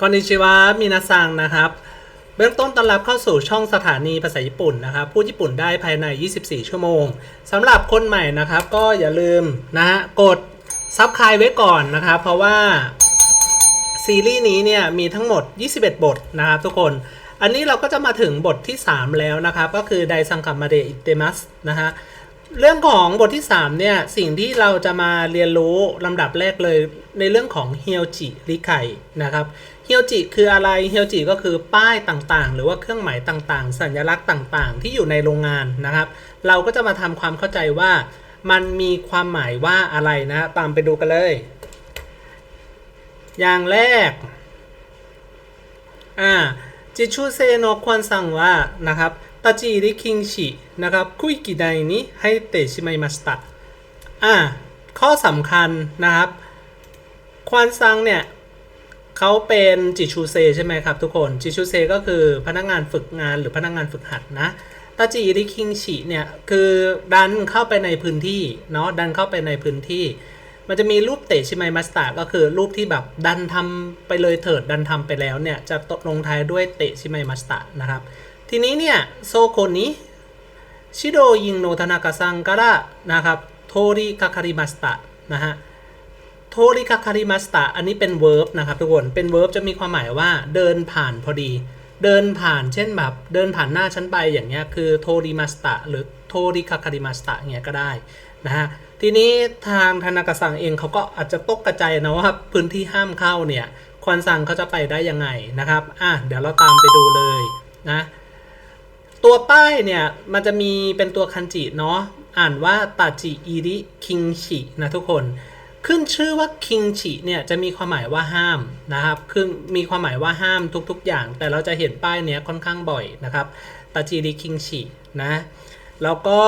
คอนนิชิวะมินาซังนะครับ เบื้องต้นต้อนรับเข้าสู่ช่องสถานีภาษาญี่ปุ่นนะครับพูดญี่ปุ่นได้ภายใน 24 ชั่วโมงสำหรับคนใหม่นะครับ ก็อย่าลืมนะฮะกดซับค i b e ไว้ก่อนนะครับ เพราะว่า ซีรีส์นี้เนี่ยมีทั้งหมด 21 บทนะครับทุกคน อันนี้เราก็จะมาถึงบทที่ 3 แล้วนะครับ ก็คือไดซังกัมมาเดอิเตมัสนะฮะเรื่องของบทที่ 3 เนี่ย สิ่งที่เราจะมาเรียนรู้ลำดับแรกเลยในเรื่องของเฮียวจิริไคนะครับ เฮียวจิคืออะไรเฮียวจิก็คือป้ายต่างๆ หรือว่าเครื่องหมายต่างๆ สัญลักษณ์ต่างๆ ที่อยู่ในโรงงานนะครับ เราก็จะมาทำความเข้าใจว่า มันมีความหมายว่าอะไรนะตามไปดูกันเลย อย่างแรกอ่าจิชูเซโนควอนซังว่านะครับตาจิริคิงชินะครับคุยกิไดนี้ให้เตชิไมมาสตะอ่าข้อสำคัญนะครับควอนซังเนี่ย เขาเป็นจิชูเซใช่ไหมครับทุกคนจิชูเซก็คือพนักงานฝึกงานหรือพนักงานฝึกหัดนะตาจิริคิงชิเนี่ยคือดันเข้าไปในพื้นที่เนาะดันเข้าไปในพื้นที่ มันจะมีรูปเตะชิไมมัสตะก็คือรูปที่แบบดันทำไปเลยเถิดดันทำไปแล้วเนี่ยจะตกลงท้ายด้วยเตะชิไมมัสตะนะครับ ทีนี้เนี่ยโซโคนนี้ชิโดยิงโนทานากะซังからนะครับโทริคาคาริมัสตะนะฮะ โทริคาคาริมัสตะอันนี้เป็น verb นะครับทุกคน เป็น verb จะมีความหมายว่าเดินผ่านพอดี เดินผ่านเช่นแบบเดินผ่านหน้าฉันไปอย่างเงี้ยคือโทริมัสตะหรือโทริคาคาริมัสตะเงี้ยก็ได้นะฮะทีนี้ทางธนากะซังเองเขาก็อาจจะตกกระจายนะว่าพื้นที่ห้ามเข้าเนี่ยควนซังเขาจะไปได้ยังไงนะครับอะเดี๋ยวเราตามไปดูเลยนะตัวป้ายเนี่ยมันจะมีเป็นตัวคันจิเนาะอ่านว่าตาจิอิริคิงชินะทุกคน ขึ้นชื่อว่าคิงชิเนี่ยจะมีความหมายว่าห้ามนะครับคือมีความหมายว่าห้ามทุกๆ อย่าง แต่เราจะเห็นป้ายเนี้ยค่อนข้างบ่อยนะครับตาจิริคิงชินะแล้วก็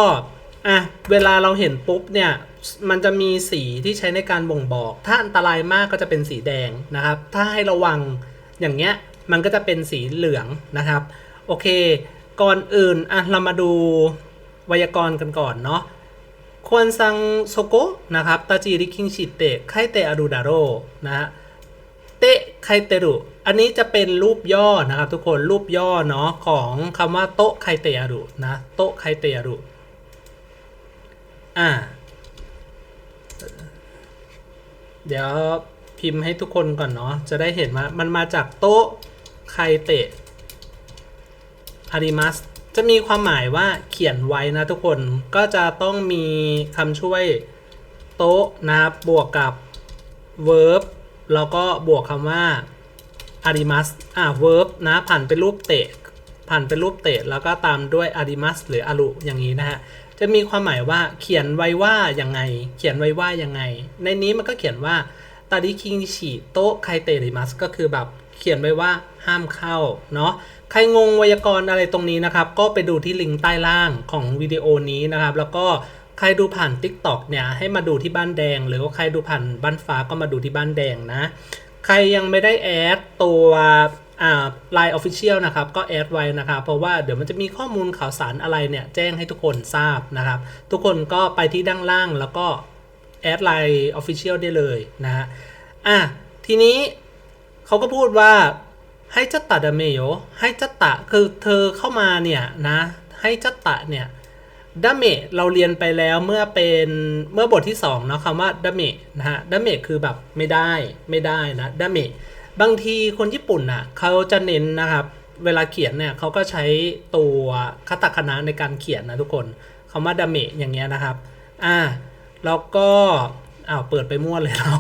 อะเวลาเราเห็นปุ๊บเนี่ยมันจะมีสีที่ใช้ในการบ่งบอก ถ้าอันตรายมากก็จะเป็นสีแดงนะครับ ถ้าให้ระวังอย่างเงี้ยมันก็จะเป็นสีเหลืองนะครับ โอเค ก่อนอื่นอะเรามาดูไวยากรณ์กันก่อนเนาะ ควรซังโซโกะนะครับตาจิริคิงชิเตะไคเตอารูดาโรนะฮะเตะไคเตรุอันนี้จะเป็นรูปย่อนะครับทุกคนรูปย่อเนาะของคำว่าโตไคเตอารุนะโตไคเตอารุอ่าเดี๋ยวพิมพ์ให้ทุกคนก่อนเนาะจะได้เห็นว่ามันมาจากโตไคเตะอาริมัส จะมีความหมายว่าเขียนไว้นะทุกคนก็จะต้องมีคำช่วยโต๊ะนะครับบวกกับ verb แล้วก็บวกคำว่า arimas อ่า verb นะผ่านเป็นรูปเตะผ่านเป็นรูปเตะแล้วก็ตามด้วย arimas หรือ aru อย่างนี้นะฮะจะมีความหมายว่าเขียนไว้ว่ายังไง เขียนไว้ว่ายังไง ในนี้มันก็เขียนว่าตาดิคิงชิโตะไคเตริมัสก็คือแบบเขียนไว้ว่าห้ามเข้าเนาะ ใครงงไวยากรณ์อะไรตรงนี้นะครับ ก็ไปดูที่ลิงก์ใต้ล่างของวิดีโอนี้นะครับ แล้วก็ใครดูผ่าน TikTok เนี่ยให้มาดูที่บ้านแดง หรือว่าใครดูผ่านบ้านฟ้าก็มาดูที่บ้านแดงนะ ใครยังไม่ได้แอดตัวอ่า Line Official นะครับ ก็แอดไว้นะครับ เพราะว่าเดี๋ยวมันจะมีข้อมูลข่าวสารอะไรเนี่ย แจ้งให้ทุกคนทราบนะครับ ทุกคนก็ไปที่ด้านล่างแล้วก็แอด Line Official ได้เลยนะฮะอะทีนี้เขาก็พูดว่า ให้จัตตะดาเมโยให้จัตตะคือเธอเข้ามาเนี่ยนะให้จัตตะเนี่ยดาเมเราเรียนไปแล้วเมื่อเป็นเมื่อบทที่2เนาะคำว่าดาเมนะฮะดาเมคือแบบไม่ได้ไม่ได้นะดาเมบางทีคนญี่ปุ่นน่ะเขาจะเน้นนะครับ เวลาเขียนเนี่ยเขาก็ใช้ตัวคาตาคณะในการเขียนนะทุกคนคำว่าดาเมอย่างเงี้ยนะครับอ่าแล้วก็อ้าวเปิดไปมั่วเลยเรา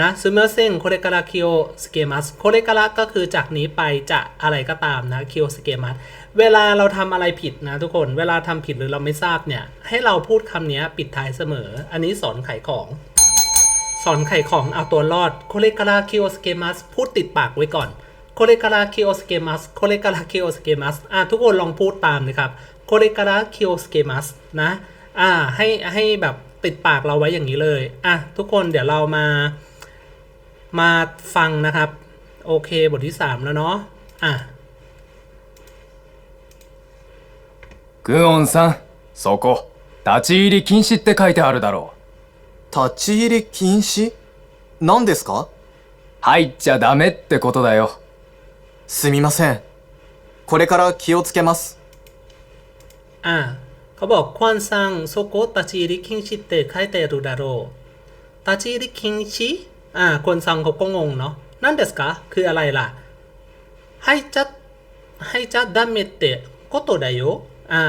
นะซูเมอร์เซงโคเรการาคิโอสเกมัสโคเรการาก็คือจากนี้ไปจะอะไรก็ตามนะคิโอสเกมัสเวลาเราทำอะไรผิดนะทุกคนเวลาทำผิดหรือเราไม่ทราบเนี่ยให้เราพูดคำนี้ปิดท้ายเสมอ อันนี้สอนขายของ สอนขายของเอาตัวรอดโคเรการาคิโอสเกมัสพูดติดปากไว้ก่อนโคเรการาคิโอสเกมัสโคเรการาคิโอสเกมัสอะทุกคนลองพูดตามเลยครับโคเรการาคิโอสเกมัสนะอ่าให้ให้แบบติดปากเราไว้อย่างนี้เลยอะทุกคนเดี๋ยวเรามา มาฟังนะครับ โอเคบทที่ 3 แล้วเนาะอ่ะ グーオンさん、そこ、立ち入り禁止って書いてあるだろ立ち入り禁止何ですかう。 入っちゃダメってことだよ。すみません。これから気をつけます。 อ่าเขาบอกควันซังโซโกตาจิริคิงชิเตะไคเตรุดาโรตาจิริคิงชิ อ่าคนซังเขาก็งงเนาะนั่นเดสกะคืออะไรล่ะให้จัดให้จัดดาเมเตะโกโตไดโยอ่า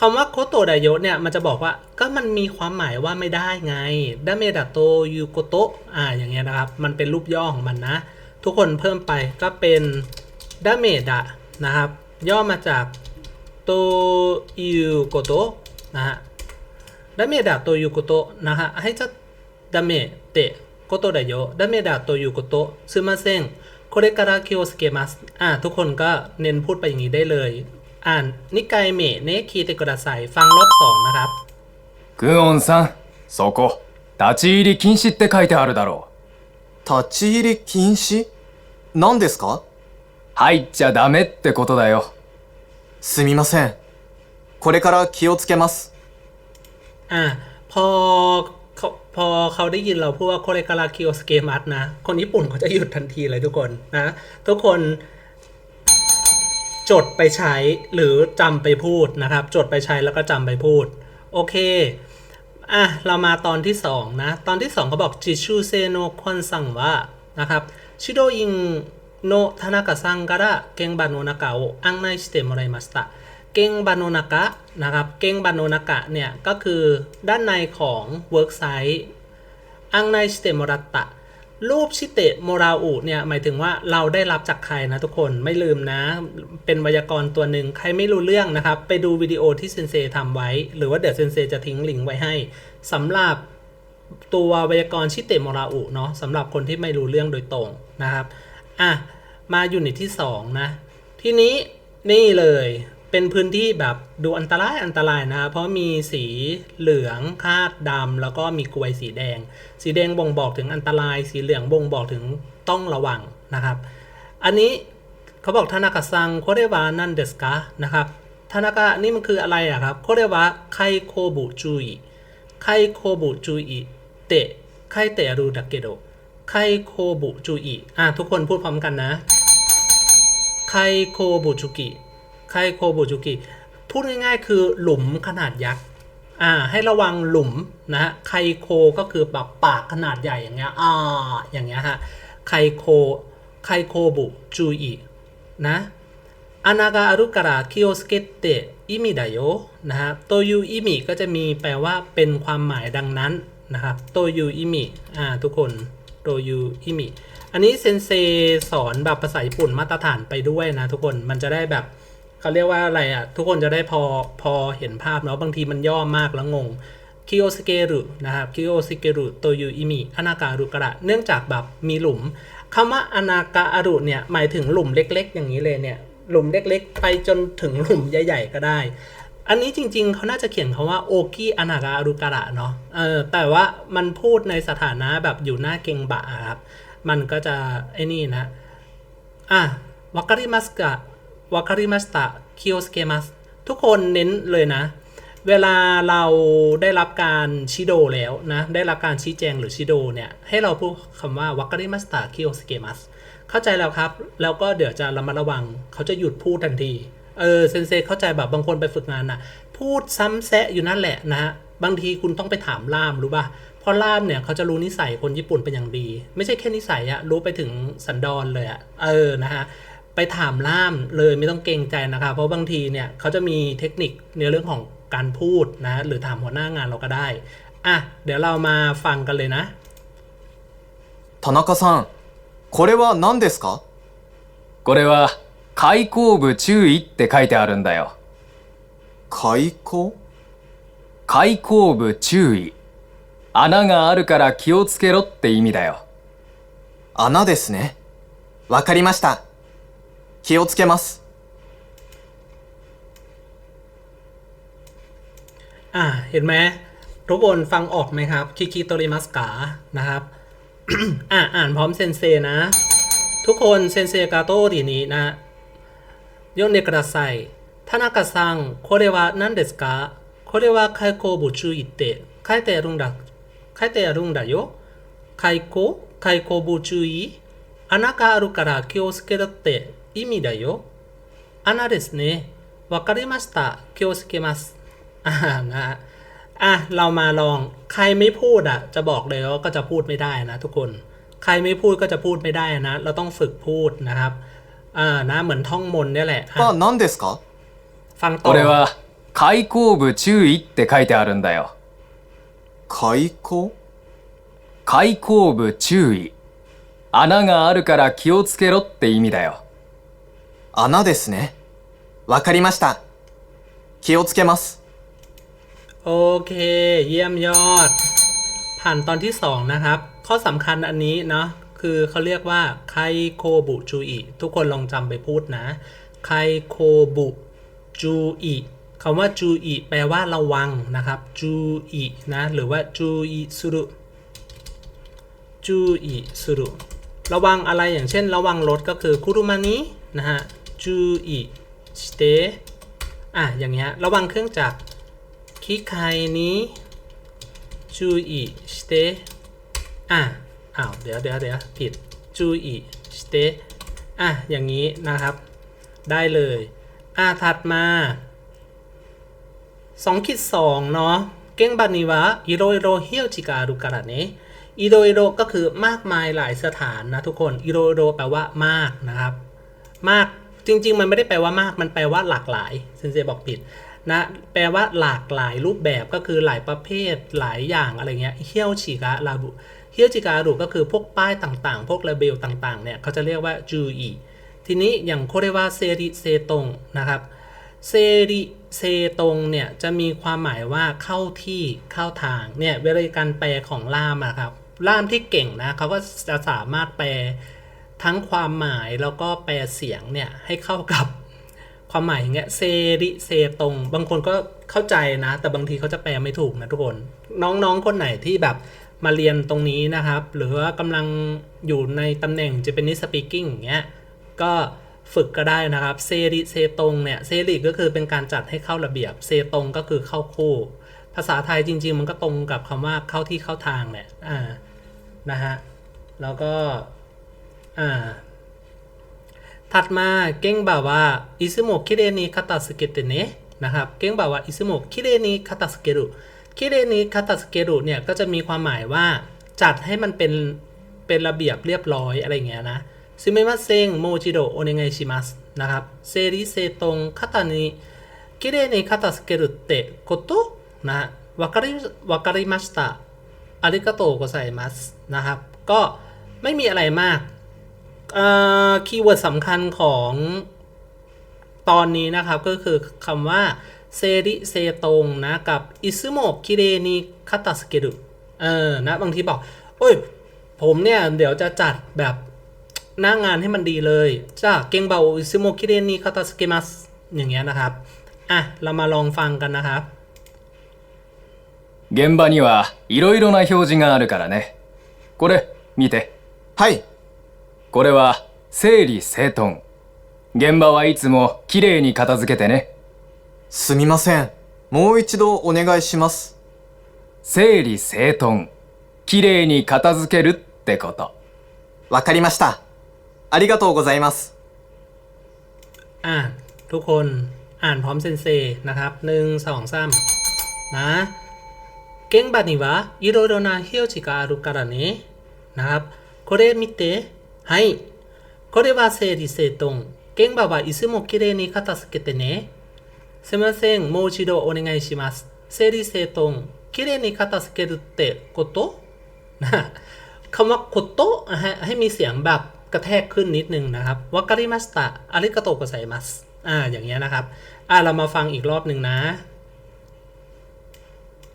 คำว่าโกโตไดโยเนี่ยมันจะบอกว่าก็มันมีความหมายว่าไม่ได้ไงดาเมดะโตยูโกโตอ่าอย่างเงี้ยนะครับ มันเป็นรูปย่อของมันนะ ทุกคนเพิ่มไปก็เป็นดาเมดะนะครับ ย่อมาจากโตยูโกโตนะฮะดาเมดะโตยูโกโตนะฮะให้จัดดาเมเตะ โกโตไดโยดาเมดะโตยูโกโตซึมาเซงโคเรการาคิโอสเกมัสอ่าทุกคนก็เน้นพูดไปอย่างนี้ได้เลย อ่านนิกายเมะเนคีเตกุระไซฟังรอบสองนะครับ グオンさん、そこ、立ち入り禁止って書いてあるだろ立ち入り禁止何ですかう。入っちゃダメってことだよ。すみません。これから気をつけます。 อ่าพอเขา พอเขาได้ยินเราพูดว่าโคเรการาคิโอสเกมัสนะ คนญี่ปุ่นเขาจะหยุดทันทีเลยทุกคนนะ ทุกคนจดไปใช้หรือจำไปพูดนะครับ จดไปใช้แล้วก็จำไปพูด โอเค อะ เรามาตอนที่สองนะ ตอนที่สองเขาบอกจิชูเซโนคอนซังว่านะครับชิโดอิงโนทานากะซังการะเกงบาโนนากะโออังไนชิเตโมไรมาสตะ เกงบาโนนากะนะครับ เกงบาโนนากะเนี่ยก็คือด้านในของเวิร์กไซต์อังไนชิเตมรัตตะรูปชิเตะโมราอุเนี่ยหมายถึงว่าเราได้รับจากใครนะทุกคนไม่ลืมนะ เป็นไวยากรณ์ตัวหนึ่งใครไม่รู้เรื่องนะครับ ไปดูวิดีโอที่เซนเซทำไว้ หรือว่าเดี๋ยวเซนเซจะทิ้งลิงก์ไว้ให้สำหรับตัวไวยากรณ์ชิเตะโมราอุเนาะสำหรับคนที่ไม่รู้เรื่องโดยตรงนะครับอะมาอยู่ในที่สองนะ ทีนี้นี่เลย เป็นพื้นที่แบบดูอันตรายอันตรายนะเพราะมีสีเหลืองคาดดำแล้วก็มีกลวยสีแดง สีแดงบ่งบอกถึงอันตราย สีเหลืองบ่งบอกถึงต้องระวังนะครับ อันนี้เขาบอกทานากะซังโคเรวานันเดสกะนะครับทานากะนี่มันคืออะไรอะครับโคเรวะไคโคบุจุยไคโคบุจุยเตะไคเตะรูดักเกโดไคโคบุจุยอะทุกคนพูดพร้อมกันนะไคโคบุจุกิ ไคโคบุจุกิพูดง่ายๆ คือหลุมขนาดยักษ์อ่าให้ระวังหลุมนะฮะไคโคก็คือแบบปากขนาดใหญ่อย่างเงี้ยอ่าอย่างเงี้ยฮะไคโคไคโคบุจุอินะอานา a าอารุการะคิโอสเกเตะอิมิไดโยนะฮะโตยูอิมิก็จะมีแปลว่าเป็นความหมายดังนั้นนะครับโตยูอิมิอ่าทุกคนโตยูอิมิอันนี้เซนเซสอนแบบภาษาญี่ปุ่นมาตรฐานไปด้วยนะทุกคนมันจะได้แบบ เขาเรียกว่าอะไรอะ ทุกคนจะได้พอพอเห็นภาพเนาะบางทีมันย่อมากแล้วงงคิโอสเกรุนะครับคิโอสเกรุโตยูอิมิอนาการุกระเนื่องจากแบบมีหลุมคำว่าอนาการุเนี่ยหมายถึงหลุมเล็ก ๆ อย่างนี้เลยเนี่ยหลุมเล็ก ๆ ไปจนถึงหลุมใหญ่ ๆ ก็ได้ อันนี้จริง ๆ เขาน่าจะเขียนคาว่าโอกิอนาการุกระเนาะเออแต่ว่ามันพูดในสถานะแบบอยู่หน้าเกงบะครับมันก็จะไอ้นี่นะอะวาคาริมัสกะ วาคาริมัสตะคิโอสเกมัสทุกคนเน้นเลยนะ เวลาเราได้รับการชิโดแล้วนะ ได้รับการชี้แจงหรือชิโดเนี่ย ให้เราพูดคำว่าวาคาริมัสตะคิโอสเกมัสเข้าใจแล้วครับ แล้วก็เดี๋ยวจะระมัดระวัง เขาจะหยุดพูดทันที เออเซนเซเข้าใจแบบบางคนไปฝึกงานนะพูดซ้ำแซะอยู่นั่นแหละนะฮะบางทีคุณต้องไปถามล่ามรู้ป่ะเพราะล่ามเนี่ยเขาจะรู้นิสัยคนญี่ปุ่นเป็นอย่างดี ไม่ใช่แค่นิสัยอะรู้ไปถึงสันดอนเลยอะเออนะฮะ ไปถามล่ามเลยไม่ต้องเกรงใจนะคะ เพราะบางทีเนี่ยเขาจะมีเทคนิคในเรื่องของการพูดนะ หรือถามหัวหน้างานเราก็ได้ อ่ะ เดี๋ยวเรามาฟังกันเลยนะ 田中さん、これは何ですかこれは、開口部注意って書いてあるんだよ。開口開口部注意。穴があるから気をつけろって意味だよ。穴ですね。わかりました。 気をつけます。 อ่ะ เห็นไหมทุกคนฟังออกไหมครับคิคิโตริมัสกานะครับ อ่ะ อ่านพร้อมเซนเซนะ ทุกคนเซนเซกาโตดีนี้นะ読んでください田中さんこれは何ですかこれは開口部注意って書いてあるんだ書いてあるんだよ開口開口部注意 穴があるから気をつけろって 意味だよ。穴ですね。わかりました。気をつけます。อ่านะอ่ะ เรามาลอง ใครไม่พูดอ่ะ จะบอกเลยว่าก็จะพูดไม่ได้นะทุกคน ใครไม่พูดก็จะพูดไม่ได้นะ เราต้องฝึกพูดนะครับ อ่า นะ เหมือนท่องมนต์เนี่ยแหละอ่ะ は何ですか ฟังต่อ これは開口部注意って書いてあるんだよ開口開口部注意穴があるから気をつけろって意味だよ 穴ですね。わかりました。気をつけます。 โอเค เยี่ยมยอด ผ่านตอนที่สองนะครับ ข้อสำคัญอันนี้เนาะคือเขาเรียกว่าไคโคบุจูอิทุกคนลองจำไปพูดนะไคโคบุจูอิคำว่าจูอิแปลว่าระวังนะครับจูอินะ หรือว่าจูอิสุรุจูอิสุรุระวังอะไรอย่างเช่น ระวังรถก็คือคุรุมานินะฮะ จูอิสเตอ่ะอย่างเงี้ยระวังเครื่องจักร 機械に注意してอ่ะอ้าว เดี๋ยวเดี๋ยวเดี๋ยวผิด注意してอ่ะ อย่างนี้นะครับ ได้เลย อ่ะ ถัดมา2คิด2เนาะ เก่งบันนี้วะอิโรอิโรเฮียวจิการุการะเนะอิโรอิโรก็คือมากมายหลายสถานนะทุกคน อิโรอิโรแปลว่ามากนะครับ มาก จริง ๆ มันไม่ได้แปลว่ามาก มันแปลว่าหลากหลายเซนเซบอกผิดนะแปลว่าหลากหลายรูปแบบก็คือหลายประเภทหลายอย่างอะไรเงี้ยเฮียวชิกะลาบุเฮียวจิการุก็คือพวกป้ายต่างๆ พวกเลเบลต่างๆเนี่ยเขาจะเรียกว่าจูอีทีนี้อย่างโคเรวาเซริเซตงนะครับเซริเซตงเนี่ยจะมีความหมายว่าเข้าที่เข้าทางเนี่ยเวลาการแปลของล่ามอะครับล่ามที่เก่งนะเขาก็จะสามารถแปล ทั้งความหมายแล้วก็แปลเสียงเนี่ยให้เข้ากับความหมายอย่างเงี้ยเซริเซตรง บางคนก็เข้าใจนะ แต่บางทีเขาจะแปลไม่ถูกนะทุกคน น้องๆคนไหนที่แบบมาเรียนตรงนี้นะครับ หรือว่ากำลังอยู่ในตำแหน่ง Japanese speaking อย่างเงี้ยก็ฝึกก็ได้นะครับเซริเซตรงเนี่ยเซริก็คือเป็นการจัดให้เข้าระเบียบเซตรงก็คือเข้าคู่ ภาษาไทยจริง ๆ มันก็ตรงกับคำว่าเข้าที่เข้าทางเนี่ยอ่านะฮะแล้วก็ อ่าถัดมาเก้งบ่าว่าอิซุโมะคิเรนิคาตาสเกเตเนะนะครับเก้งบ่าว่าอิซุโมะคิเรนิคาตาสเกรุคิเรนิคาตาสเกรุเนี่ยก็จะมีความหมายว่าจัดให้มันเป็นเป็นระเบียบเรียบร้อยอะไรเงี้ยนะซึเมมาเซงโมจิโดโอเนไงชิมัสนะครับเซริเซตงคาตานิคิเรนิคาตาสเกรุเตโกโตนะวาการิวาการิมาสตะอาริกาโตโกไซมัสนะครับก็ไม่มีอะไรมาก คีย์เวิร์ดสำคัญของตอนนี้นะครับ ก็คือคำว่าเซริเซตงนะกับอิซึโมะคิเรนิคาตาสเกรุเออนะบางทีบอก โอ้ย ผมเนี่ย เดี๋ยวจะจัดแบบหน้างานให้มันดีเลยจ้าเก่งเบาอิซึโมะคิเรนิคาตาสเกมัสอย่างเงี้ยนะครับ อ่ะ เรามาลองฟังกันนะครับ 現場にはいろいろな表示があるからねこれ見てはい。 これは整理整頓現場はいつもきれいに片付けてねすみません。もう一度お願いします。整理整頓きれいに片付けるってことわかりました。ありがとうございます。 อ่ะทุกคนอ่านพร้อมเซนเซนะครับหนึ่งสองสามนะเก่งบัดนี้วะいろいろな表示があるからねนะครับこれ見て はいこれは整理整頓現場はいつもきれいに片付けてねすみませんもう一度お願いします整理整頓きれいに片付けるってことนะคำว่าโคโตะนะฮะให้มีเสียงแบบกระแทกขึ้นนิดนึงนะครับวาการิมาสตะอาริกาโตโกไซมัสอ่าอย่างเงี้ยนะครับ อ่าเรามาฟังอีกรอบหนึ่งนะ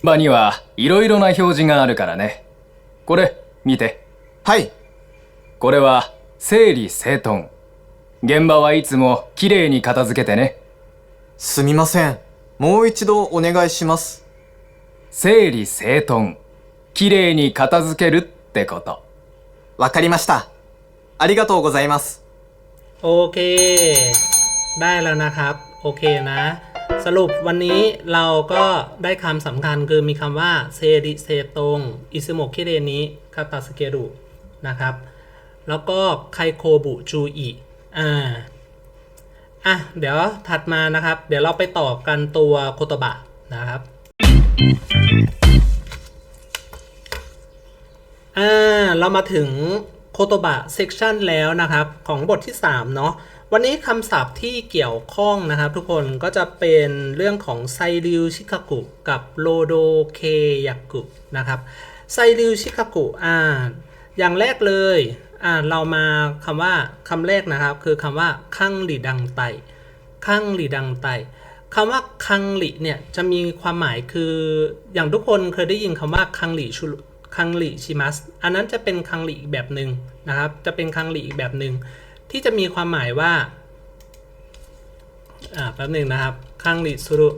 現場にはいろいろな表示があるからねこれ見てはい。 これは整理整頓現場はいつもきれいに片付けてねすみません。もう一度お願いします。整理整頓きれいに片付けるってことわかりました。ありがとうございます。 โอเค ได้แล้วนะครับ โอเคนะ สรุปวันนี้เราก็ได้คำสำคัญคือมีคำว่าเซริเซตงอิสโมคิเรนิคาตาสเกรุนะครับ แล้วก็ไคโคบุจูอิอ่าอะเดี๋ยวถัดมานะครับ เดี๋ยวเราไปต่อกันตัวโคตบะนะครับอ่าเรามาถึงโคโตบะเซกชันแล้วนะครับ ของบทที่ 3 เนาะวันนี้คำศัพท์ที่เกี่ยวข้องนะครับ ทุกคนก็จะเป็นเรื่องของไซริวชิคากุกับโลโดเคยากุนะครับไซริวชิคากุอ่าอย่างแรกเลย อ่าเรามาคำว่าคำแรกนะครับ คือคำว่าคังหลีดังไตคังหลีดังไตคำว่าคังหลีเนี่ยจะมีความหมายคืออย่างทุกคนเคยได้ยินคำว่าคังหลีชุคังหลีชิมัสอันนั้นจะเป็นคังหลีอีกแบบหนึ่งนะครับ จะเป็นคังหลีอีกแบบหนึ่งที่จะมีความหมายว่าอ่าแป๊บหนึ่งนะครับคังหลีสุรุ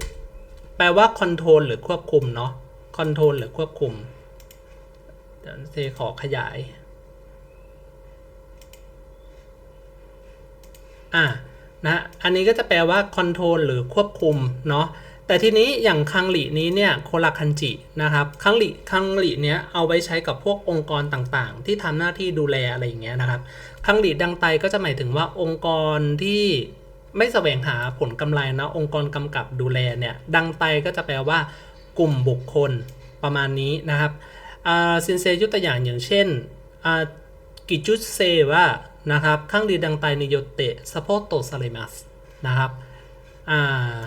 แปลว่าคอนโทรลหรือควบคุมเนาะคอนโทรลหรือควบคุมเดี๋ยวเซขอขยาย อะนะอันนี้ก็จะแปลว่าคอนโทรลหรือควบคุมเนาะแต่ทีนี้อย่างคังหลีนี้เนี่ยโคลาคันจินะครับคังหลีคังหลีเนี้ยเอาไว้ใช้กับพวกองค์กรต่างๆ ที่ทำหน้าที่ดูแลอะไรอย่างเงี้ยนะครับคังหลีดังไตก็จะหมายถึงว่าองค์กรที่ไม่แสวงหาผลกำไรนะองค์กรกำกับดูแลเนี่ยดังไตก็จะแปลว่ากลุ่มบุคคลประมาณนี้นะครับซินเซยกตัวอย่างอย่างเช่นกิจุเซว่า นะครับข้างดีดังไตนิโยเตะสปอโตซาเลมัสนะครับอ่า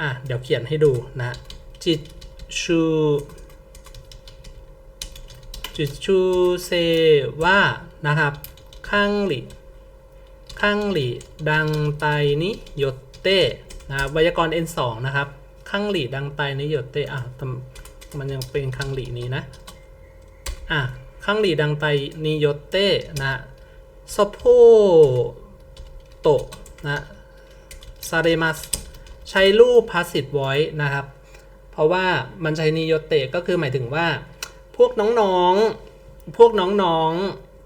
อะเดี๋ยวเขียนให้ดูนะจิชูจิชูเซว่านะครับข้างหลีข้างหลีดังไตนิโยเตะนะครับไวยากรณ์ N2 นะครับข้างหลีดังไตนิโยเตะอะมันยังเป็นคังหลีนี้นะอะ คังหลีดังไตนิโยเตะนะสโพโตะนะซาเรมัสใช้รูป passive voice นะครับ เพราะว่ามันใช้นิโยเตะก็คือหมายถึงว่า พวกน้องๆ พวกน้อง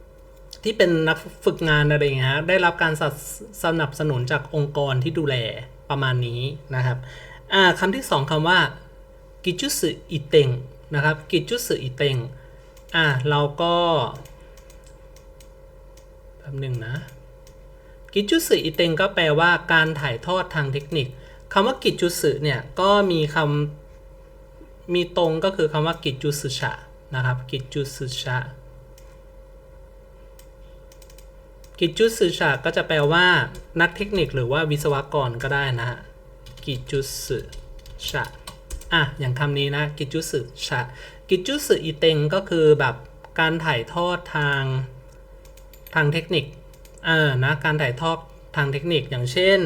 ๆ ที่เป็นนักฝึกงานอะไรอย่างเงี้ยได้รับการสนับสนับสนุนจากองค์กรที่ดูแลประมาณนี้นะครับคำที่สองคำว่ากิจุสึอิเตงนะครับกิจุสึอิเตง อะเราก็แป๊บหนึ่งนะ กิจุสึอิเตงก็แปลว่าการถ่ายทอดทางเทคนิคคำว่ากิจุสึเนี่ยก็มีคำมีตรงก็คือคำว่ากิจุสึชะนะครับกิจุสึชะกิจุสึชะก็จะแปลว่า นักเทคนิคหรือว่าวิศวกรก็ได้นะกิจุสึชะ อะอย่างคำนี้นะกิจุสึชะกิจุสึอิเตงก็คือแบบการถ่ายทอดทางทางเทคนิคเออนะการถ่ายทอดทางเทคนิคอย่างเช่น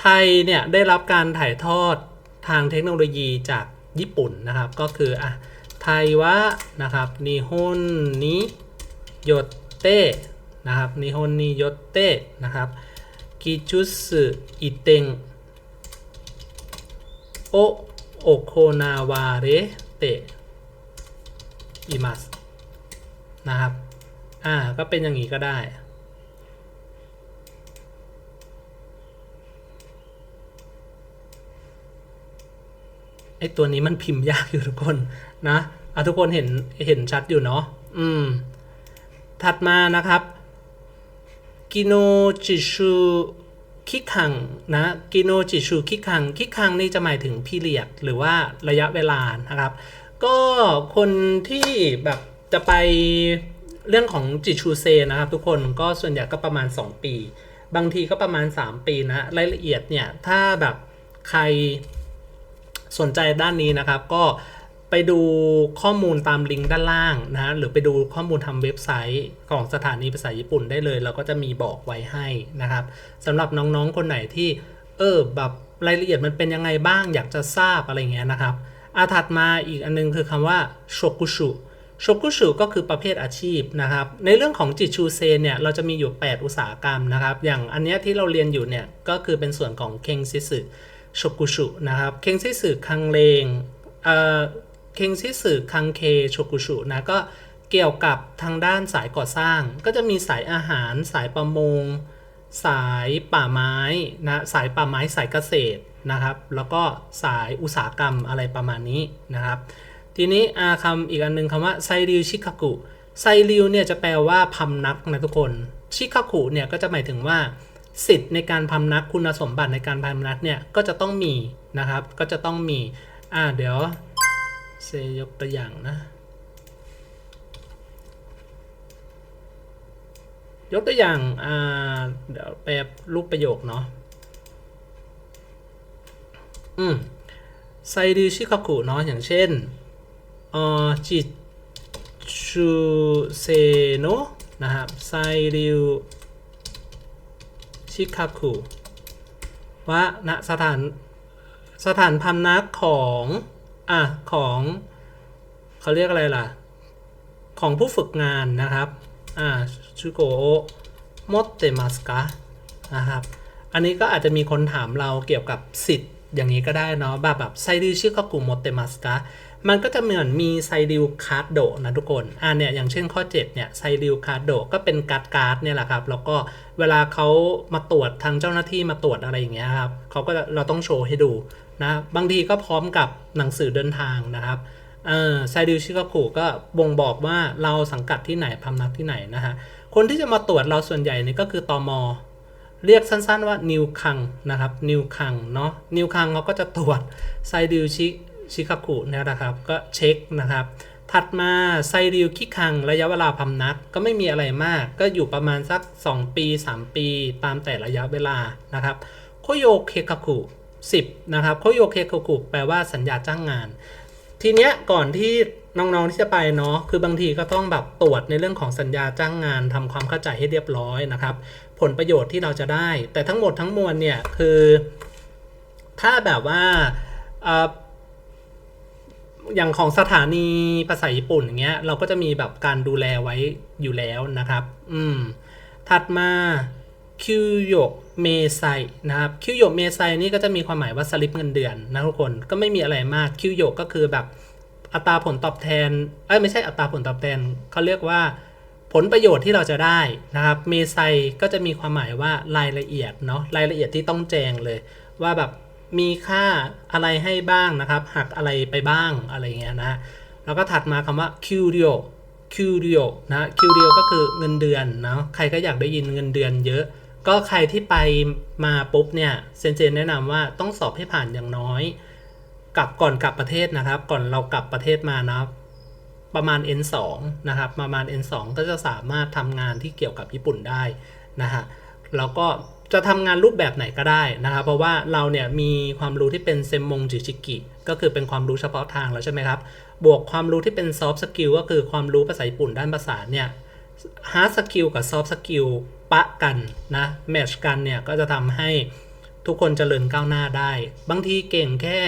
ไทยเนี่ยได้รับการถ่ายทอดทางเทคโนโลยีจากญี่ปุ่นนะครับ ก็คืออะไทยวะนะครับนิฮอนนิโยเตะนะครับนิฮอนนิโยเตะนะครับกิจุสึอิเตง โอโอโคนาวาเรเตอิมัสนะครับ อ่า ก็เป็นอย่างนี้ก็ได้ ไอตัวนี้มันพิมพ์ยากอยู่ทุกคนนะเอาทุกคนเห็นเห็นชัดอยู่เนาะ อืม ถัดมานะครับ กิโนจิชู คิคังนะกิโนจิชูคิคังคิคังนี่จะหมายถึงพีเรียดหรือว่าระยะเวลานะครับ ก็คนที่แบบจะไปเรื่องของจิชูเซนะครับทุกคนก็ส่วนใหญ่ก็ประมาณ 2 ปี บางทีก็ประมาณ 3 ปีนะรายละเอียดเนี่ยถ้าแบบใครสนใจด้านนี้นะครับก็ ไปดูข้อมูลตามลิงก์ด้านล่างนะ หรือไปดูข้อมูลทำเว็บไซต์ของสถานีภาษาญี่ปุ่นได้เลย เราก็จะมีบอกไว้ให้นะครับสำหรับน้องๆคนไหนที่เออแบบรายละเอียดมันเป็นยังไงบ้างอยากจะทราบอะไรเงี้ยนะครับอาถัดมาอีกอันนึงคือคำว่าโชกุชุโชกุชุก็คือประเภทอาชีพนะครับ ในเรื่องของจิชูเซเนี่ยเราจะมีอยู่ 8 อุตสาหกรรมนะครับ อย่างอันเนี้ยที่เราเรียนอยู่เนี่ยก็คือเป็นส่วนของเคงซิสึโชกุชุนะครับ เคงซิสึคังเลงเอ่อ เคงซิสึคังเคโชกุชุนะก็เกี่ยวกับทางด้านสายก่อสร้าง ก็จะมีสายอาหาร สายประมง สายป่าไม้นะสายป่าไม้สายเกษตรนะครับ แล้วก็สายอุตสาหกรรมอะไรประมาณนี้นะครับ ทีนี้อาคำอีกอันหนึ่งคำว่าไซริวชิคากุไซริวเนี่ยจะแปลว่าพำนักนะทุกคนชิคากุเนี่ยก็จะหมายถึงว่า สิทธิ์ในการพำนักคุณสมบัติในการพำนักเนี่ยก็จะต้องมีนะครับ ก็จะต้องมีอ่าเดี๋ยว เซยกตัวอย่างนะ ยกตัวอย่างอ่าเดี๋ยวแปลรูปประโยคเนาะอืมไซริวชิคากุเนาะอย่างเช่นออจิชูเซโนนะครับไซริวชิคากุว่าณสถานสถานพำนักของ อะของเขาเรียกอะไรล่ะ ของผู้ฝึกงานนะครับอ่าชูโกโอมดเตมัสกะนะครับ อันนี้ก็อาจจะมีคนถามเราเกี่ยวกับสิทธิ์อย่างนี้ก็ได้เนาะแบบแบบไซริชื่อก็กลุ่มมดเตมัสกะ มันก็จะเหมือนมีไซริวคาร์ดโดนะทุกคนอ่าเนี่ยอย่างเช่นข้อ 7 เนี่ยไซริวคาร์ดโดก็เป็นการ์ดการ์ดเนี่ยแหละครับ แล้วก็เวลาเขามาตรวจทางเจ้าหน้าที่มาตรวจอะไรอย่างเงี้ยครับเขาก็เราต้องโชว์ให้ดูนะบางทีก็พร้อมกับหนังสือเดินทางนะครับเออไซดิวชิคากุก็บ่งบอกว่าเราสังกัดที่ไหนพำนักที่ไหนนะฮะคนที่จะมาตรวจเราส่วนใหญ่นี่ก็คือตอมเรียกสั้นๆว่านิวคังนะครับนิวคังเนาะนิวคังเขาก็จะตรวจไซดิวชิ ชิคากุเนี่ยนะครับ ก็เช็คนะครับ ถัดมาไซริวคิคังระยะเวลาพำนักก็ไม่มีอะไรมาก ก็อยู่ประมาณสัก 2 ปี 3 ปี ตามแต่ระยะเวลานะครับโคโยเคคากุ10นะครับโคโยเคคากุแปลว่าสัญญาจ้างงาน ทีเนี้ยก่อนที่น้องๆที่จะไปเนาะคือบางทีก็ต้องแบบตรวจในเรื่องของสัญญาจ้างงานทำความเข้าใจให้เรียบร้อยนะครับ ผลประโยชน์ที่เราจะได้ แต่ทั้งหมดทั้งมวลเนี่ยคือ ถ้าแบบว่า อย่างของสถานีภาษาญี่ปุ่นอย่างเงี้ยเราก็จะมีแบบการดูแลไว้อยู่แล้วนะครับ อืม ถัดมาคิวโยเมไซนะครับคิวโยเมไซนี่ก็จะมีความหมายว่าสลิปเงินเดือนนะทุกคนก็ไม่มีอะไรมากคิวโยก็คือแบบอัตราผลตอบแทนเอ้ยไม่ใช่อัตราผลตอบแทนเขาเรียกว่าผลประโยชน์ที่เราจะได้นะครับเมไซก็จะมีความหมายว่ารายละเอียดเนาะรายละเอียดที่ต้องแจงเลยว่าแบบ มีค่าอะไรให้บ้างนะครับ หักอะไรไปบ้างอะไรเงี้ยนะแล้วก็ถัดมาคำว่าคิวเรียคิวเรียนะคิวเรยก็คือเงินเดือนเนาะใครก็อยากได้ยินเงินเดือนเยอะ ก็ใครที่ไปมาปุ๊บเนี่ยเซนเจนแนะนำว่าต้องสอบให้ผ่านอย่างน้อย กลับก่อนกลับประเทศนะครับ ก่อนเรากลับประเทศมานะประมาณ N2 นะครับประมาณ N2 ก็จะสามารถทำงานที่เกี่ยวกับญี่ปุ่นได้นะฮะแล้วก็ จะทำงานรูปแบบไหนก็ได้นะครับ เพราะว่าเราเนี่ยมีความรู้ที่เป็นเซมมงจิชิกิ ก็คือเป็นความรู้เฉพาะทางแล้วใช่ไหมครับ บวกความรู้ที่เป็นซอฟต์สกิลก็คือความรู้ภาษาญี่ปุ่นด้านภาษาเนี่ยฮาร์ดสกิลกับซอฟต์สกิลปะกันนะแมชกันเนี่ยก็จะทำให้ทุกคนเจริญก้าวหน้าได้ บางทีเก่งแค่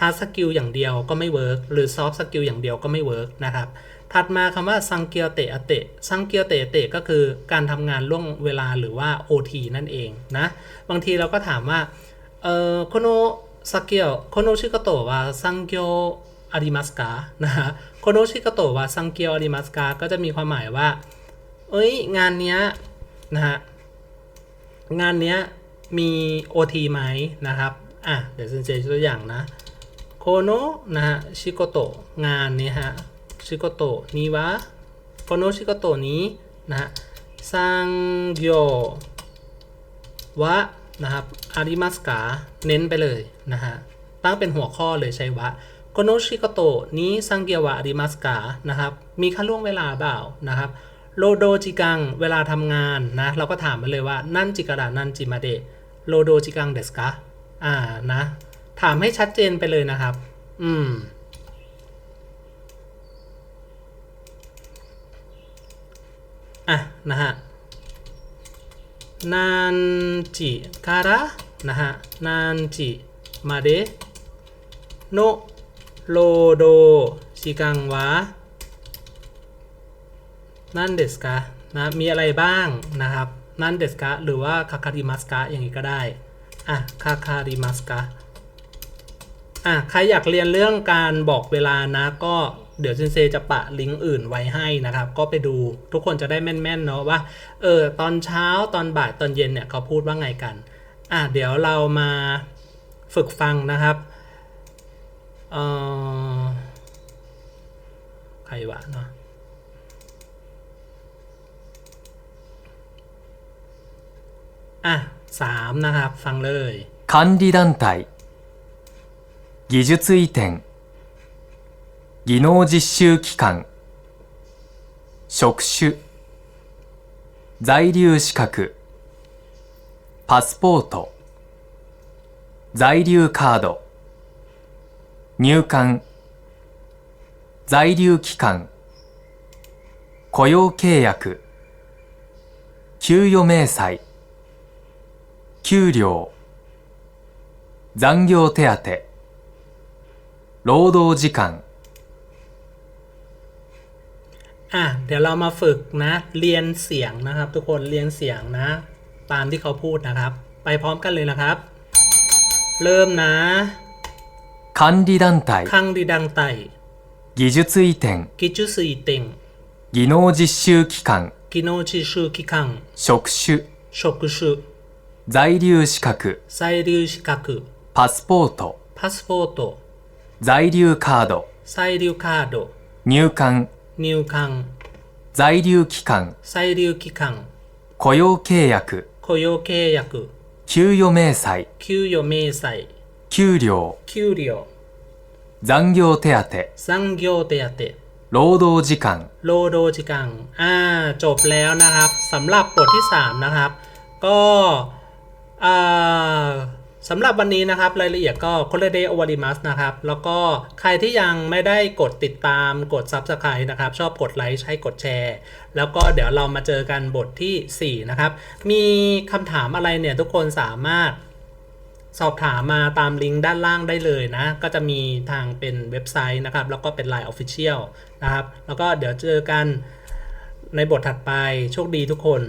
ฮาร์ดสกิลอย่างเดียวก็ไม่เวิร์กหรือซอฟต์สกิลอย่างเดียวก็ไม่เวิร์กนะครับ ถัดมาคำว่าซังเกียวเตะเตะซังเกียวเตะเตะก็คือการทำงานล่วงเวลาหรือว่า OT นั่นเองนะ บางทีเราก็ถามว่า เอ่อโคโนซาเกียวโคโนชิโกโตะว่าซังเกียวอาริมัสกานะฮะโคโนชิโกโตะว่าซังเกียวอาริมัสกาก็จะมีความหมายว่า เอ้ย งานเนี้ยนะฮะ งานเนี้ยมี OT ไหมนะครับ อะ เดี๋ยวเซนเจตัวอย่างนะ โคโนะนะฮะ ชิโกโตะ งานนี้ฮะ ชิโกโตะนี้วะโคโนชิโกโตะนี้นะฮะซังโยวะนะครับอาริมัสกาเน้นไปเลยนะฮะตั้งเป็นหัวข้อเลยใช้วะโคโนชิโกโตะนี้ซังเกียวะอาริมัสกานะครับมีค่าล่วงเวลาเปล่านะครับโลโดจิกังเวลาทำงานนะเราก็ถามไปเลยว่านั่นจิกระดานั่นจิมาเดะโลโดจิกังเดสกะอ่านะถามให้ชัดเจนไปเลยนะครับ อืม อะนะฮะนันจิからนะฮะนันจิมาเดโนโลโดชิกังวะนั่นเดสกะนะมีอะไรบ้างนะครับนั่นเดสกะหรือว่าคาคาริมัสกะอย่างนี้ก็ได้อะคาคาริมัสกะอะใครอยากเรียนเรื่องการบอกเวลานะก็ เดี๋ยวเซนเซจะปะลิงก์อื่นไว้ให้นะครับ ก็ไปดูทุกคนจะได้แม่นๆเนาะว่า เออ ตอนเช้าตอนบ่ายตอนเย็นเนี่ยเขาพูดว่าไงกัน อ่ะ เดี๋ยวเรามาฝึกฟังนะครับ เอ่อ รวะเนาะอ่ะสามนะครับ ฟังเลย 管理団体技術移転 技能実習機関。職種。在留資格。パスポート。在留カード。入管。在留期間雇用契約。給与明細。給料。残業手当。労働時間。 อ่ะ เดี๋ยวเรามาฝึกนะ เรียนเสียงนะครับ ทุกคนเรียนเสียงนะ ตามที่เขาพูดนะครับ ไปพร้อมกันเลยนะครับ เริ่มนะ 管理団体 คังดีดังไต 技術移転 กิจุสีเต็ง 技能実習機関 กิโนชิชูคิคัง 職種 โชกุชุ 在留資格 ไซริวชิกากุ パスポート พาสปอร์ต 在留カード ไซริวคาโด 入管 นิวคัง 在留期間 ไซริวคิคัง 雇用契約 โคโยเคยากุ 給与明細 คิวโยเมไซ 給料 คิวเรียว 残業手当 ซังโยเตยเต 労働時間 โลโดจิกัง อ่า จบแล้วนะครับสำหรับบทที่ 3 นะครับ ก็อ่า สำหรับวันนี้นะครับ รายละเอียดก็ c o l l e d a y o v a r i m a s นะครับ แล้วก็ใครที่ยังไม่ได้กดติดตามกด Subscribe นะครับ ชอบกดไลค์ใช้กดแชร์ แล้วก็เดี๋ยวเรามาเจอกันบททีสี่ 4 นะครับ มีคำถามอะไรเนี่ย ทุกคนสามารถสอบถามมาตามลิงก์ด้านล่างได้เลยนะ ก็จะมีทางเป็นเว็บไซต์นะครับ แล้วก็เป็น Line Official นะครับ แล้วก็เดี๋ยวเจอกันในบทถัดไปโชคดีทุกคน